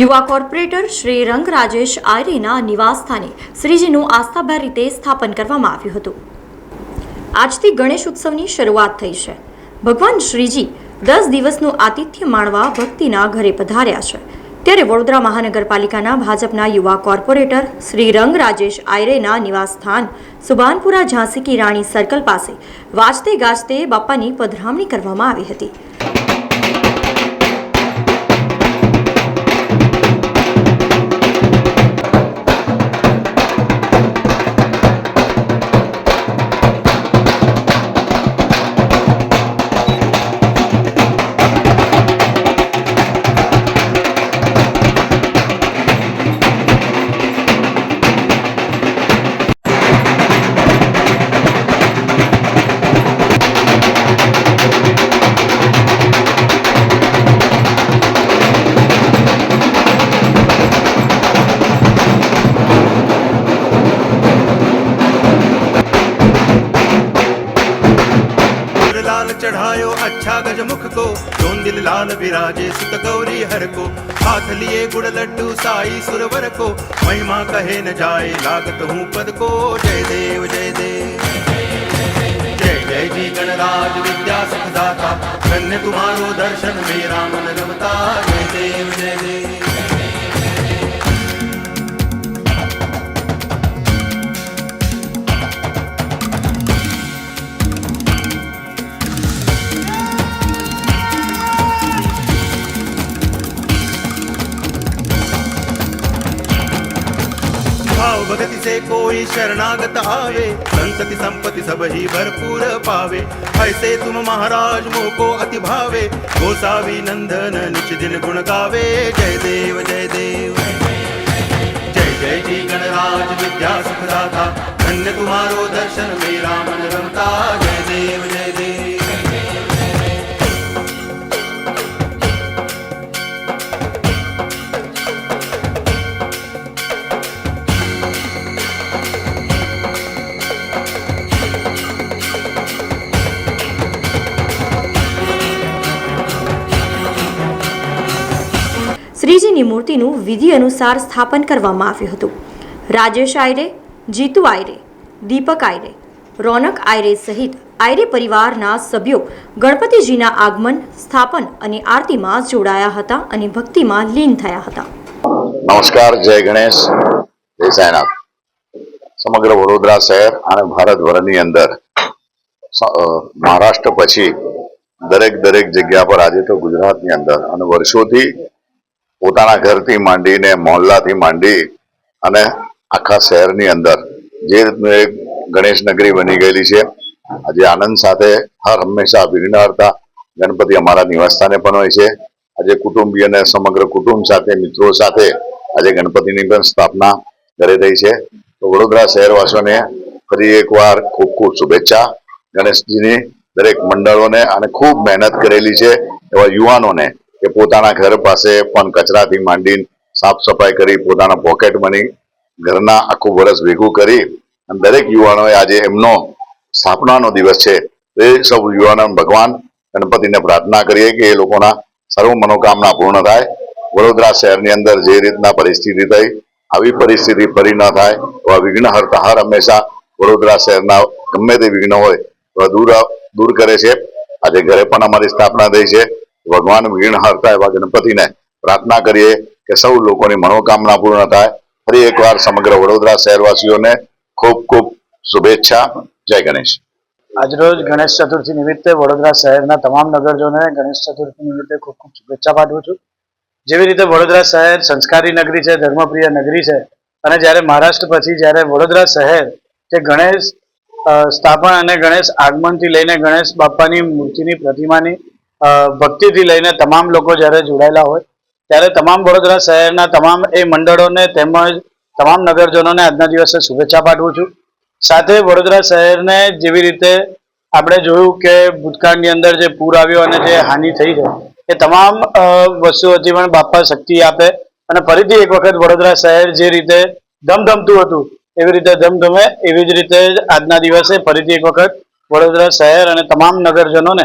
યુવા કોર્પોરેટર શ્રી રંગ રાજેશ આયરેના નિવાસસ્થાને શ્રીજીનું આસ્થાભર રીતે સ્થાપન કરવામાં આવ્યું હતું. આજથી ગણેશ ઉત્સવની શરૂઆત થઈ છે. ભગવાન શ્રીજી દસ દિવસનું આતિથ્ય માણવા ભક્તિના ઘરે પધાર્યા છે. ત્યારે વડોદરા મહાનગરપાલિકાના ભાજપના યુવા કોર્પોરેટર શ્રી રંગ રાજેશ આયરેના નિવાસસ્થાન સુભાનપુરા ઝાંસી કી રાણી સર્કલ પાસે વાજતે ગાજતે બાપ્પાની પધરામણી કરવામાં આવી હતી. चढ़ायो अच्छा गज मुख को जोन दिल लाल विराजे सुत गौरी हर को हाथ लिए गुड़ लड्डू साई सुरवर को महिमा कहे न जाए लागत हूँ पद को जय देव जय देव जय जय जी गणराज विद्या सुखदाता धन्य तुम्हारो दर्शन मेरा मन रमता जय देव जय देव કોઈ શરણાગત આવે, સંતતિ સંપત્તિ સબહી ભરપૂર પાવે. હૈસે તુમ મહારાજ મોકો અતિ ભાવે ગોસાવી નંદન નિશ્ચિન ગુણ ગાવે. જય દેવ જય દેવ, જય જય જી ગણરાજ વિદ્યા સુખદાતા, ધન્ય તુમારો દર્શન, મેરા મન રમતા. શ્રીજીની મૂર્તિનું વિધિ અનુસાર સ્થાપન કરવામાં આવ્યું હતું. રાજેશ આયરે, જીતુ આયરે, દીપક આયરે, રોનક આયરે સહિત આયરે પરિવારના સભ્યો ગણપતિજીના આગમન, સ્થાપન અને આરતીમાં જોડાયા હતા અને ભક્તિમાં લીન થયા હતા. નમસ્કાર, જય ગણેશ, જય સમગ્ર વડોદરા શહેર અને ભારતભરની અંદર મહારાષ્ટ્ર પછી દરેક દરેક જગ્યા પર આજે તો ગુજરાતની અંદર અને વર્ષોથી પોતાના ઘરથી માંડીને મોહલ્લાથી માંડી અને આખા શહેરની અંદર જે રીતનું એક ગણેશ નગરી બની ગયેલી છે. આજે આનંદ સાથે હર હંમેશા વિઘ્નહર્તા ગણપતિ અમારા નિવાસસ્થાને પણ હોય છે. આજે કુટુંબી અને સમગ્ર કુટુંબ સાથે, મિત્રો સાથે આજે ગણપતિની પણ સ્થાપના કરી રહી છે. તો વડોદરા શહેરવાસીઓને ફરી એકવાર ખૂબ ખૂબ શુભેચ્છા. ગણેશજીની દરેક મંડળોને અને ખૂબ મહેનત કરેલી છે એવા યુવાનોને કે પોતાના ઘર પાસે પણ કચરાથી માંડીને સાફ સફાઈ કરી, પોતાના પોકેટ મની ઘરના આખું વર્ષ ભેગું કરી અને દરેક યુવાનોએ આજે એમનો સ્થાપનાનો દિવસ છે. એ સૌ યુવાનો ભગવાન ગણપતિને પ્રાર્થના કરીએ કે એ લોકોના સર્વ મનોકામના પૂર્ણ થાય. વડોદરા શહેરની અંદર જે રીતના પરિસ્થિતિ થઈ, આવી પરિસ્થિતિ ફરી ન થાય, એવા વિઘ્ન હરતા હર હંમેશા વડોદરા શહેરના ગમે તે વિઘ્ન હોય દૂર દૂર કરે છે. આજે ઘરે પણ અમારી સ્થાપના થઈ છે. ભગવાન વિઘ્ન હરતા એવા ગણપતિને પ્રાર્થના કરીએ કે સૌ લોકોની મનોકામના પૂર્ણ થાય. ફરી એકવાર સમગ્ર વડોદરા શહેરવાસીઓને ખૂબ ખૂબ શુભેચ્છા. જય ગણેશ. આજરોજ ગણેશ ચતુર્થી નિમિત્તે વડોદરા શહેરના તમામ નગરજનોને ગણેશ ચતુર્થી નિમિત્તે ખૂબ ખૂબ શુભેચ્છા પાઠવું છું. જેવી રીતે વડોદરા શહેર સંસ્કારી નગરી છે, ધર્મપ્રિય નગરી છે અને જ્યારે મહારાષ્ટ્ર પછી જ્યારે વડોદરા શહેર કે ગણેશ સ્થાપન અને ગણેશ આગમનથી લઈને ગણેશ બાપાની મૂર્તિની પ્રતિમાની ભક્તિથી લઈને તમામ લોકો જ્યારે જોડાયેલા હોય, ત્યારે તમામ વડોદરા શહેરના તમામ એ મંડળોને તેમજ તમામ નગરજનોને આજના દિવસે શુભેચ્છા પાઠવું છું. સાથે વડોદરા શહેરને જેવી રીતે આપણે જોયું કે ભૂતકાળની અંદર જે પૂર આવ્યો અને જે હાનિ થઈ છે, એ તમામ વસ્તુઓથી પણ બાપા શક્તિ આપે અને ફરીથી એક વખત વડોદરા શહેર જે રીતે ધમધમતું હતું, એવી રીતે ધમધમે એવી જ રીતે આજના દિવસે ફરીથી એક વખત વડોદરા શહેર અને તમામ નગરજનોને